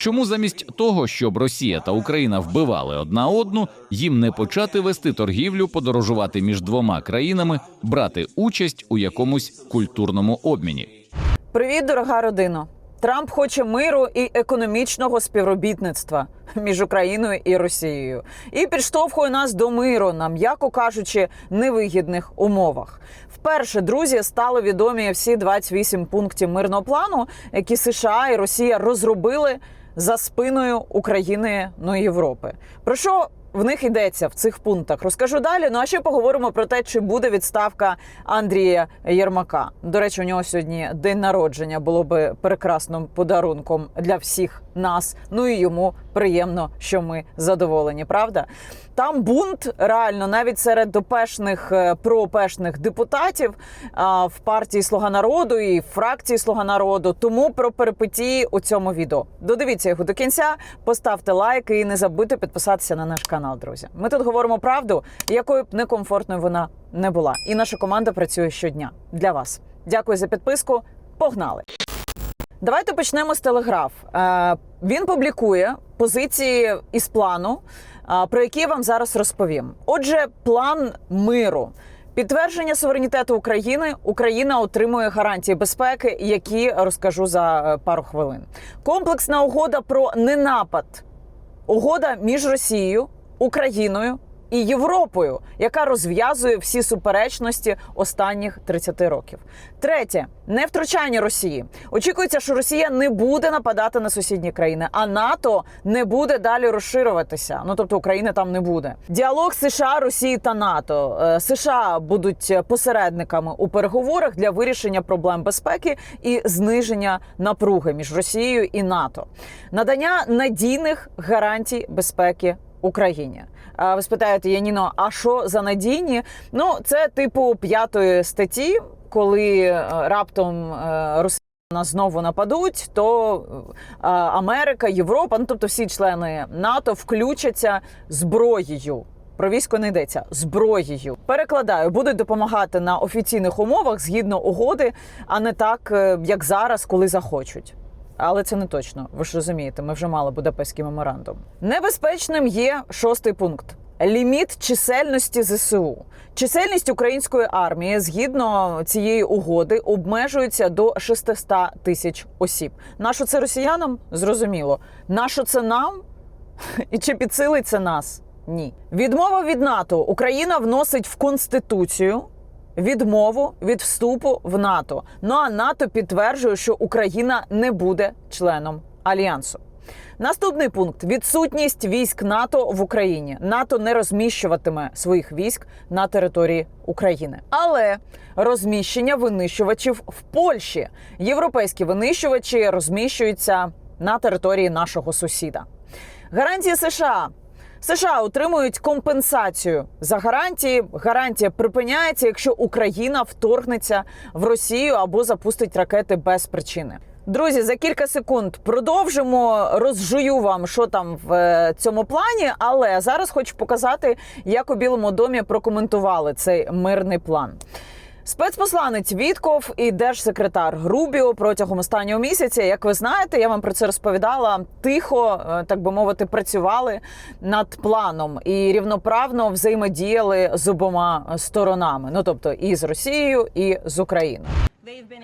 Чому замість того, щоб Росія та Україна вбивали одна одну, їм не почати вести торгівлю, подорожувати між двома країнами, брати участь у якомусь культурному обміні? Привіт, дорога родино. Трамп хоче миру і економічного співробітництва між Україною і Росією і підштовхує нас до миру на, м'яко кажучи, невигідних умовах. Вперше друзі стали відомі всі 28 пунктів мирного плану, які США і Росія розробили за спиною України ну Європи. Про що в них йдеться в цих пунктах? Розкажу далі. Ну а ще поговоримо про те, чи буде відставка Андрія Єрмака. До речі, у нього сьогодні день народження було би прекрасним подарунком для всіх нас. Ну і йому приємно, що ми задоволені. Правда? Там бунт реально навіть серед допешних е, проопешних депутатів а, в партії Слуга народу і фракції Слуга народу. Тому про перипетії у цьому відео. Додивіться його до кінця, поставте лайк і не забудьте підписатися на наш канал, друзі. Ми тут говоримо правду, якою б некомфортною вона не була. І наша команда працює щодня для вас. Дякую за підписку. Погнали! Давайте почнемо з телеграф. Е, Він публікує позиції із плану, е, про які я вам зараз розповім. Отже, план миру. Підтвердження суверенітету України Україна отримує гарантії безпеки, які розкажу за е, пару хвилин. Комплексна угода про ненапад. Угода між Росією, Україною і Європою, яка розв'язує всі суперечності останніх 30 років. Третє невтручання Росії. Очікується, що Росія не буде нападати на сусідні країни, а НАТО не буде далі розширюватися. Ну тобто України там не буде. Діалог США, Росії та НАТО. Е, США будуть посередниками у переговорах для вирішення проблем безпеки і зниження напруги між Росією і НАТО. Надання надійних гарантій безпеки Україні. А ви спитаєте, Яніно, а що за надійні? Ну, це типу п'ятої статті, коли е, раптом е, Росія нас знову нападуть, то е, Америка, Європа, ну тобто всі члени НАТО включаться зброєю. Про військо не йдеться зброєю. Перекладаю, будуть допомагати на офіційних умовах згідно угоди, а не так, як зараз, коли захочуть. Але це не точно. Ви ж розумієте, ми вже мали Будапештський меморандум. Небезпечним є шостий пункт. Ліміт чисельності ЗСУ. Чисельність української армії згідно цієї угоди обмежується до 600 тисяч осіб. Нащо це росіянам? Зрозуміло. Нащо це нам? І чи підсилить це нас? Ні. Відмова від НАТО Україна вносить в конституцію відмову від вступу в НАТО. Ну а НАТО підтверджує, що Україна не буде членом альянсу. Наступний пункт відсутність військ НАТО в Україні. НАТО не розміщуватиме своїх військ на території України, але розміщення винищувачів в Польщі. Європейські винищувачі розміщуються на території нашого сусіда. Гарантії США. США отримують компенсацію за гарантії. Гарантія припиняється, якщо Україна вторгнеться в Росію або запустить ракети без причини. Друзі, за кілька секунд продовжимо. Розжую вам, що там в е, цьому плані. Але зараз хочу показати, як у Білому домі прокоментували цей мирний план. Спецпосланець Вітков і держсекретар Грубіо протягом останнього місяця, як ви знаєте, я вам про це розповідала. Тихо, е, так би мовити, працювали над планом і рівноправно взаємодіяли з обома сторонами. Ну тобто і з Росією, і з Україною.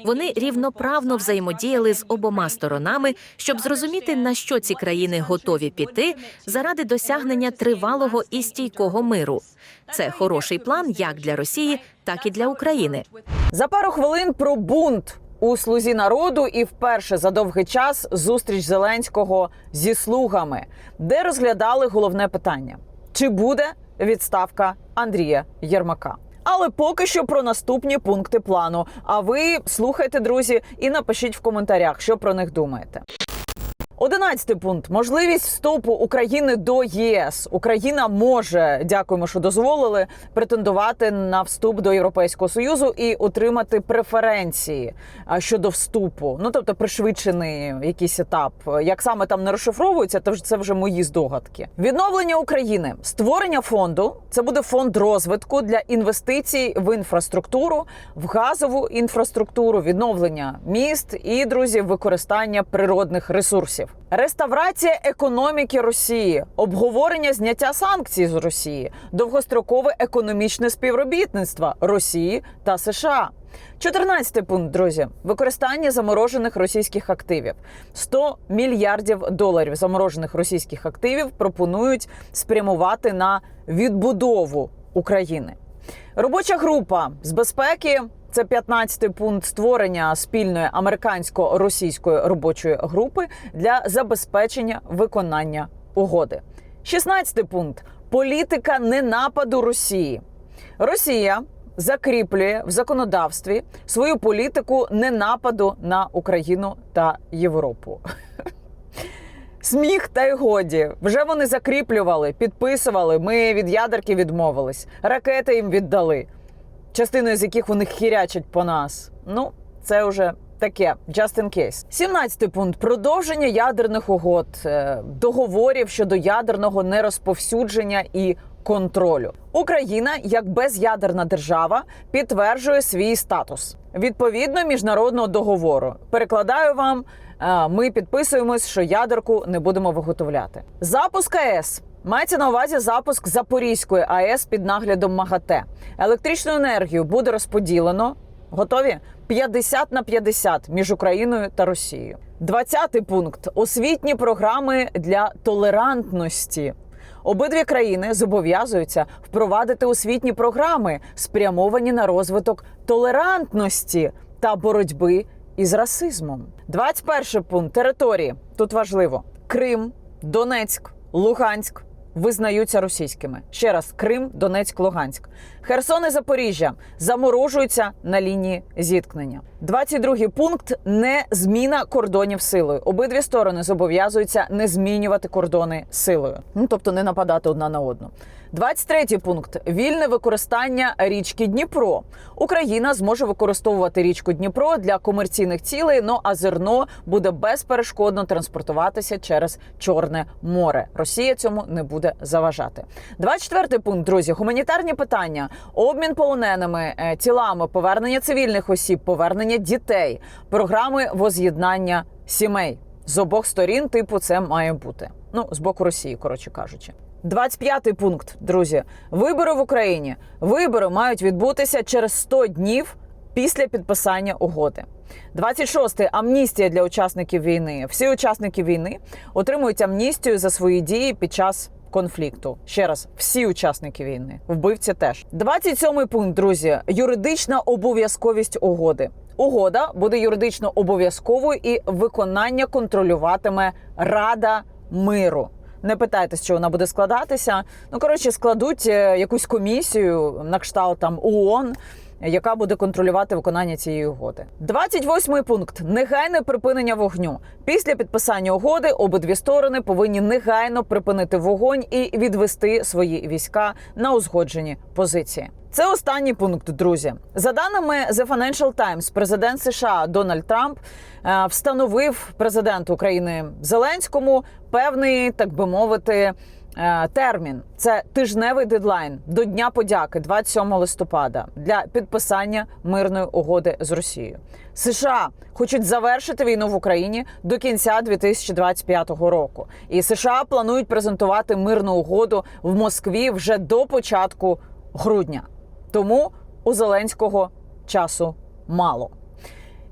Вони рівноправно взаємодіяли з обома сторонами, щоб зрозуміти, на що ці країни готові піти заради досягнення тривалого і стійкого миру. Це хороший план як для Росії, так і для України. За пару хвилин про бунт у слузі народу і вперше за довгий час зустріч Зеленського зі слугами, де розглядали головне питання: чи буде відставка Андрія Єрмака? Але поки що про наступні пункти плану. А ви слухайте, друзі, і напишіть в коментарях, що про них думаєте. Одинадцятий пункт можливість вступу України до ЄС. Україна може, дякуємо, що дозволили претендувати на вступ до Європейського союзу і отримати преференції щодо вступу. Ну тобто, пришвидшений якийсь етап. Як саме там не розшифровується, то це вже мої здогадки. Відновлення України, створення фонду. Це буде фонд розвитку для інвестицій в інфраструктуру, в газову інфраструктуру, відновлення міст і друзі, використання природних ресурсів. Пунктів: реставрація економіки Росії, обговорення зняття санкцій з Росії, довгострокове економічне співробітництво Росії та США. 14 пункт, друзі, використання заморожених російських активів. 100 мільярдів доларів заморожених російських активів пропонують спрямувати на відбудову України. Робоча група з безпеки. Це 15-й пункт створення спільної американсько-російської робочої групи для забезпечення виконання угоди. 16-й пункт політика ненападу Росії. Росія закріплює в законодавстві свою політику ненападу на Україну та Європу. Сміх та й годі. Вже вони закріплювали, підписували. Ми від ядерки відмовились, ракети їм віддали, частиною з яких вони хірячать по нас. Ну, це вже таке, just in case. 17 пункт продовження ядерних угод, е, договорів щодо ядерного нерозповсюдження і контролю. Україна, як безядерна держава, підтверджує свій статус відповідно міжнародного договору. Перекладаю вам. е, Ми підписуємось, що ядерку не будемо виготовляти. Запуск АЕС мається на увазі запуск Запорізької АЕС під наглядом МАГАТЕ. Електричну енергію буде розподілено. Готові 50 на 50 між Україною та Росією. 20 пункт освітні програми для толерантності. Обидві країни зобов'язуються впровадити освітні програми, спрямовані на розвиток толерантності та боротьби із расизмом. 21 пункт території. Тут важливо: Крим, Донецьк, Луганськ визнаються російськими. Ще раз: Крим, Донецьк, Луганськ. Херсон і Запоріжжя заморожуються на лінії зіткнення. 22 пункт не зміна кордонів силою. Обидві сторони зобов'язуються не змінювати кордони силою, ну тобто не нападати одна на одну. 23 пункт вільне використання річки Дніпро. Україна зможе використовувати річку Дніпро для комерційних цілей. Ну а зерно буде безперешкодно транспортуватися через Чорне море. Росія цьому не буде заважати. 24 пункт, друзі, гуманітарні питання, обмін полоненими е, тілами, повернення цивільних осіб, повернення дітей, програми воз'єднання сімей з обох сторін. Типу, це має бути. Ну з боку Росії, коротше кажучи. 25-й пункт, друзі. Вибори в Україні. Вибори мають відбутися через 100 днів після підписання угоди. 26-й амністія для учасників війни. Всі учасники війни отримують амністію за свої дії під час конфлікту. Ще раз, всі учасники війни, вбивці теж. 27-й пункт, друзі. Юридична обов'язковість угоди. Угода буде юридично обов'язковою і виконання контролюватиме Рада миру. Не питайте, з чого вона буде складатися. Ну коротше, складуть е, якусь комісію на кшталт там ООН, яка буде контролювати виконання цієї угоди. 28 пункт негайне припинення вогню. Після підписання угоди обидві сторони повинні негайно припинити вогонь і відвести свої війська на узгоджені позиції. Це останній пункт, друзі. За даними The Financial Times, президент США Дональд Трамп е, встановив президенту України Зеленському певний, так би мовити, термін. Це тижневий дедлайн до Дня подяки, 27 листопада, для підписання мирної угоди з Росією. США хочуть завершити війну в Україні до кінця 2025 року. І США планують презентувати мирну угоду в Москві вже до початку грудня. Тому у Зеленського часу мало.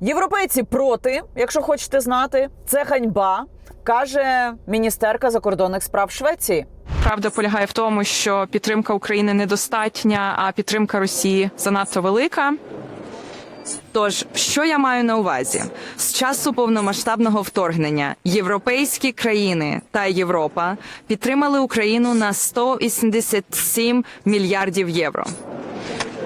Європейці проти, якщо хочете знати, це ганьба, каже міністерка закордонних справ Швеції. Правда полягає в тому, що підтримка України недостатня, а підтримка Росії занадто велика. Тож, що я маю на увазі? З часу повномасштабного вторгнення європейські країни та Європа підтримали Україну на 187 мільярдів євро.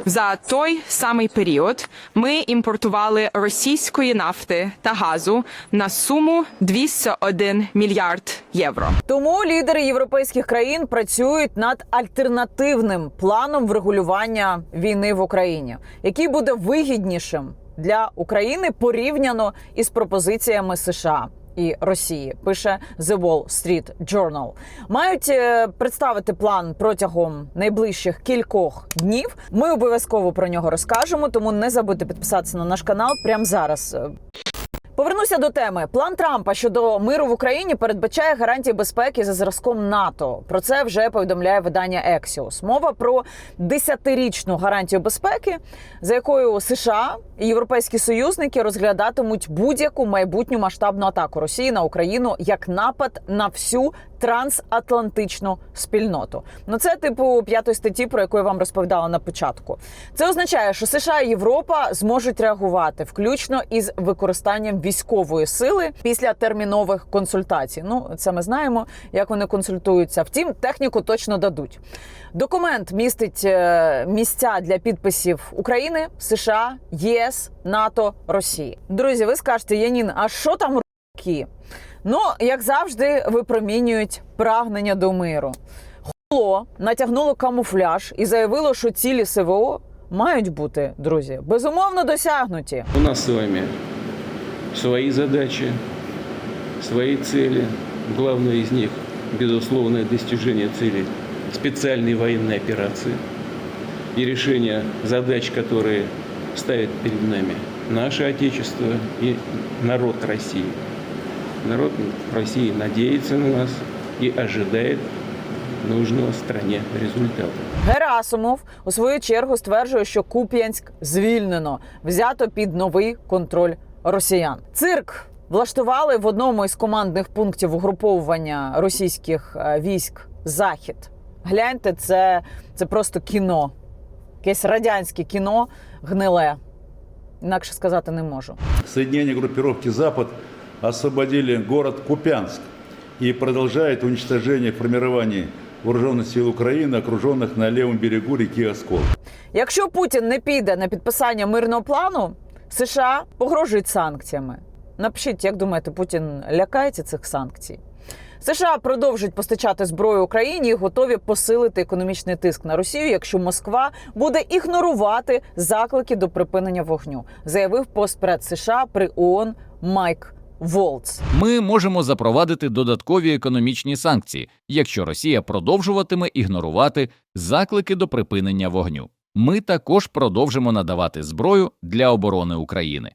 За той самий період ми імпортували російської нафти та газу на суму 201 мільярд євро. Тому лідери європейських країн працюють над альтернативним планом врегулювання війни в Україні, який буде вигіднішим для України порівняно із пропозиціями США. І Росії пише The Wall Street Journal. Мають е, представити план протягом найближчих кількох днів. Ми обов'язково про нього розкажемо, тому не забудьте підписатися на наш канал прямо зараз. Повернуся до теми. План Трампа щодо миру в Україні передбачає гарантії безпеки за зразком НАТО. Про це вже повідомляє видання Ексіос. Мова про десятирічну гарантію безпеки, за якою США і європейські союзники розглядатимуть будь-яку майбутню масштабну атаку Росії на Україну як напад на всю трансатлантичну спільноту. Ну це типу п'ятої статті, про яку я вам розповідала на початку. Це означає, що США і Європа зможуть реагувати, включно із використанням військової сили після термінових консультацій. Ну це ми знаємо, як вони консультуються. Втім, техніку точно дадуть. Документ містить е, місця для підписів України, США, ЄС, НАТО, Росії. Друзі, ви скажете, Янін, а що там руки? Ну, як завжди, випромінюють прагнення до миру. Хуло натягнуло камуфляж і заявило, що цілі СВО мають бути, друзі, безумовно досягнуті. У нас с вами свои задачи, свои цели. Главное из них – безусловное достижение целей специальной военной операции и решение задач, которые ставит перед нами наше Отечество и народ России. Народ России надеется на нас и ожидает нужного стране результата. Герасимов у свою чергу стверджує, що Куп'янськ звільнено, взято під новий контроль росіян. Цирк влаштували в одному із командних пунктів угруповування російських е, військ Захід. Гляньте, це, це просто кіно, якесь радянське кіно гниле. Інакше сказати не можу. Соединения группировки «Запад» освободили город Купянск и продолжает уничтожение формирований вооруженных сил Украины, окруженных на левом берегу реки Оскол. Якщо Путін не піде на підписання мирного плану, США погрожують санкціями. Напишіть, як думаєте, Путін лякається цих санкцій? США продовжують постачати зброю Україні і готові посилити економічний тиск на Росію, якщо Москва буде ігнорувати заклики до припинення вогню, заявив постпред США при ООН Майк Волц. Ми можемо запровадити додаткові економічні санкції, якщо Росія продовжуватиме ігнорувати заклики до припинення вогню. Ми також продовжимо надавати зброю для оборони України.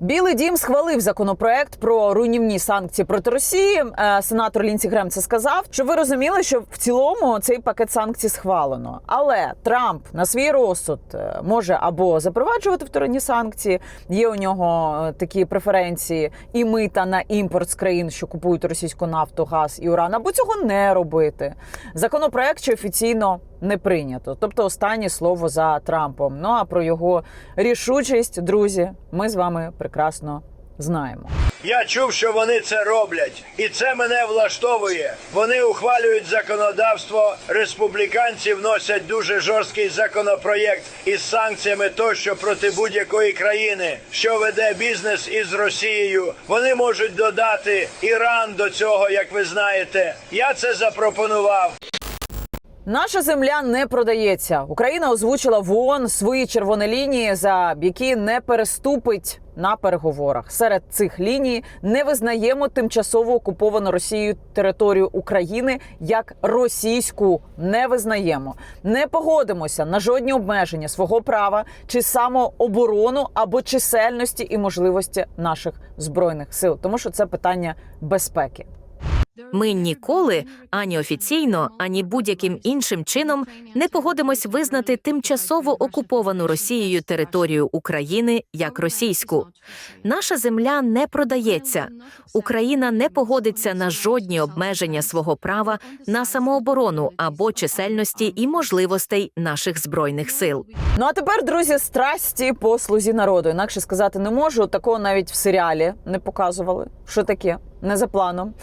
Білий дім схвалив законопроект про руйнівні санкції проти Росії. Е, Сенатор Лінсі Грем це сказав. Щоб ви розуміли, що в цілому цей пакет санкцій схвалено. Але Трамп на свій розсуд е, може або запроваджувати вторинні санкції. Є у нього е, такі преференції і мита на імпорт з країн, що купують російську нафту, газ і уран, або цього не робити. Законопроект ще офіційно не прийнято. Тобто, останнє слово за Трампом. Ну а про його рішучість, друзі, ми з вами прекрасно знаємо. Я чув, що вони це роблять, і це мене влаштовує. Вони ухвалюють законодавство. Республіканці вносять дуже жорсткий законопроєкт із санкціями тощо проти будь-якої країни, що веде бізнес із Росією. Вони можуть додати Іран до цього, як ви знаєте. Я це запропонував. Наша земля не продається. Україна озвучила в ООН свої червоні лінії, за які не переступить на переговорах. Серед цих ліній не визнаємо тимчасово окуповану Росією територію України як російську. Не визнаємо, не погодимося на жодні обмеження свого права чи самооборону або чисельності і можливості наших збройних сил, тому що це питання безпеки. Ми ніколи ані офіційно, ані будь-яким іншим чином не погодимось визнати тимчасово окуповану Росією територію України як російську. Наша земля не продається. Україна не погодиться на жодні обмеження свого права на самооборону або чисельності і можливостей наших збройних сил. Ну а тепер, друзі, страсті по слузі народу. Інакше сказати не можу. Такого навіть в серіалі не показували. Що таке? Не за планом.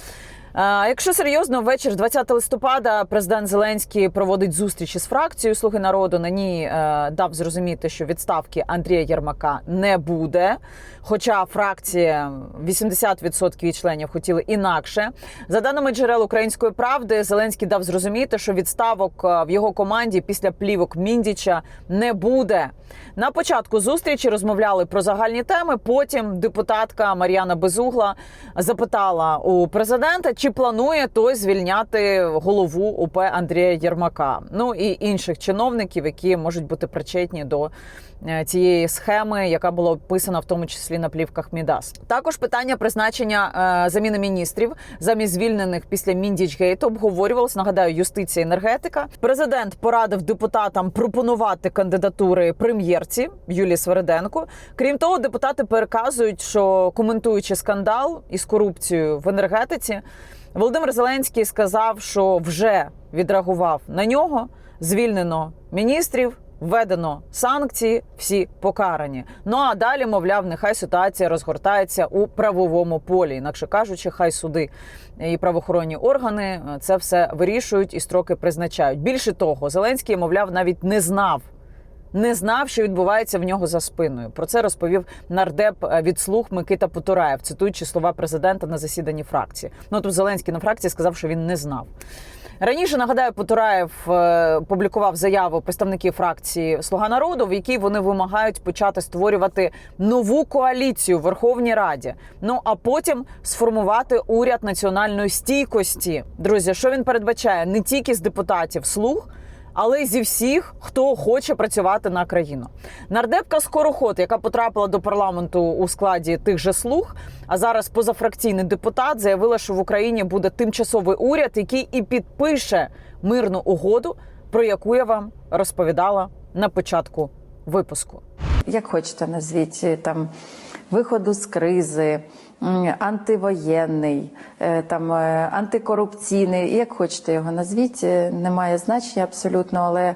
Якщо серйозно, вечір 20 листопада президент Зеленський проводить зустріч із фракцією Слуги народу. На ній е, дав зрозуміти, що відставки Андрія Єрмака не буде. Хоча фракція 80% її членів хотіли інакше. За даними джерел української правди, Зеленський дав зрозуміти, що відставок е, в його команді після плівок Міндіча не буде. На початку зустрічі розмовляли про загальні теми. Потім депутатка Мар'яна Безугла запитала у президента, чи планує той звільняти голову УП Андрія Єрмака? Ну і інших чиновників, які можуть бути причетні до е, цієї схеми, яка була описана в тому числі на плівках Мідас. Також питання призначення е, заміни міністрів замість звільнених після Міндічгейту обговорювалось. Нагадаю, юстиція, енергетика. Президент порадив депутатам пропонувати кандидатури прем'єрці Юлії Свериденко. Крім того, депутати переказують, що коментуючи скандал із корупцією в енергетиці, Володимир Зеленський сказав, що вже відреагував на нього. Звільнено міністрів, введено санкції, всі покарані. Ну а далі, мовляв, нехай ситуація розгортається у правовому полі. Інакше кажучи, хай суди і правоохоронні органи е, це все вирішують і строки призначають. Більше того, Зеленський, мовляв, навіть не знав. Не знав, що відбувається в нього за спиною. Про це розповів нардеп е, від слуг Микита Потураєв, цитуючи слова президента на засіданні фракції. Ну тут Зеленський на фракції сказав, що він не знав. Раніше нагадаю, Потураєв е, публікував заяву представників фракції Слуга народу, в якій вони вимагають почати створювати нову коаліцію в Верховній Раді. Ну а потім сформувати уряд національної стійкості. Друзі, що він передбачає не тільки з депутатів слуг. Але зі всіх, хто хоче працювати на країну. Нардепка Скороход, яка потрапила до парламенту у складі тих же слуг, а зараз позафракційний депутат, заявила, що в Україні буде тимчасовий уряд, який і підпише мирну угоду, про яку я вам розповідала на початку випуску. як хочете назвіть, е, там виходу з кризи, антивоєнний, е, там е, антикорупційний, як хочете його назвіть, е, немає значення абсолютно, але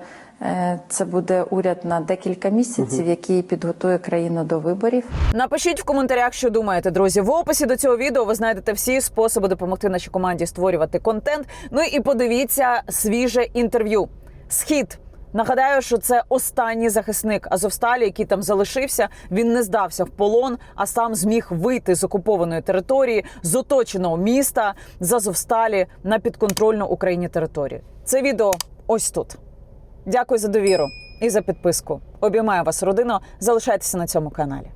це буде уряд на декілька місяців, який підготує країну до виборів. Напишіть в коментарях, що думаєте, друзі. В описі до цього відео ви знайдете всі способи допомогти нашій команді створювати контент. Ну і подивіться свіже інтерв'ю. Схід. Нагадаю, що це останній захисник Азовсталі, який там залишився. Він не здався в полон, а сам зміг вийти з окупованої території, з оточеного міста з Азовсталі на підконтрольну Україні територію. Це відео ось тут. Дякую за довіру і за підписку. Обіймаю вас, родино. Залишайтеся на цьому каналі.